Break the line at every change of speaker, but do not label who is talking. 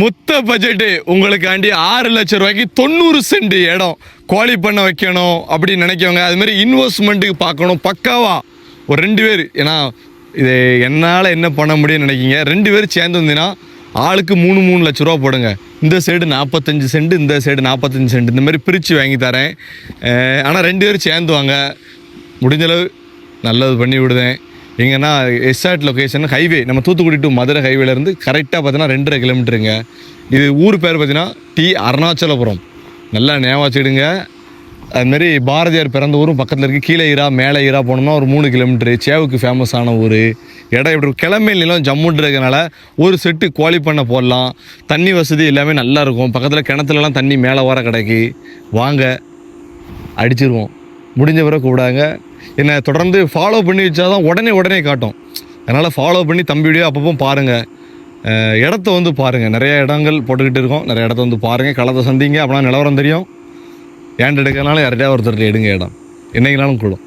மொத்த பட்ஜெட்டு உங்களுக்காண்டி ஆறு லட்சம் ரூபாய்க்கு தொண்ணூறு சென்ட் இடம் கோழி பண்ண வைக்கணும் அப்படின்னு நினைக்கவங்க அதுமாரி இன்வெஸ்ட்மெண்ட்டுக்கு பார்க்கணும். பக்காவா? ஒரு ரெண்டு பேர். ஏன்னா இது என்னால் என்ன பண்ண முடியும்னு நினைக்கிங்க ரெண்டு பேர் சேர்ந்து வந்தீங்கன்னா ஆளுக்கு மூணு மூணு லட்ச ரூபா போடுங்க. இந்த சைடு நாற்பத்தஞ்சு சென்ட் இந்த சைடு நாற்பத்தஞ்சு சென்ட் இந்த மாதிரி பிரித்து வாங்கி தரேன். ஆனால் ரெண்டு பேரும் சேர்ந்து வாங்க. முடிஞ்சளவு நல்லது பண்ணி விடுதேன் எங்கன்னா எஸ்ஆர்ட் லொக்கேஷன் ஹைவே நம்ம தூத்துக்குடி டு மதுரை ஹைவேலேருந்து கரெக்டாக பார்த்தீங்கன்னா ரெண்டரை கிலோமீட்டருங்க இது ஊர் பேர் பார்த்தீங்கன்னா டி அருணாச்சலபுரம். நல்லா ஞாபகம் வச்சுடுங்க அதுமாரி பாரதியார் பிறந்த ஊரும் பக்கத்தில் இருக்குது கீழே ஈரா மேலே ஈரா போனோம்னா ஒரு மூணு கிலோமீட்டரு சேவுக்கு ஃபேமஸான ஊர். இடம் இப்படி கிளம்பை நிலம் ஜம்முன்னு ஒரு செட்டு கோழி பண்ண போடலாம். தண்ணி வசதி எல்லாமே நல்லாயிருக்கும் பக்கத்தில் கிணத்துலலாம் தண்ணி மேலே வர கிடைக்கு. வாங்க அடிச்சிருவோம். முடிஞ்ச பிறகு கூடாங்க என்னை தொடர்ந்து ஃபாலோ பண்ணி வச்சாதான் உடனே உடனே காட்டும். அதனால் ஃபாலோ பண்ணி தம்பி வீடியோ அப்பப்போ பாருங்கள் இடத்த வந்து பாருங்கள் நிறைய இடங்கள் போட்டுக்கிட்டு இருக்கோம். நிறைய இடத்த வந்து பாருங்கள் களத்தை சந்திங்க. அப்படின்னா நிலவரம் தெரியும். ஏன்ட்டு எடுக்கிறனால யார்கிட்டயா ஒருத்தர் எடுங்க இடம். என்னைக்குனாலும் கூடும்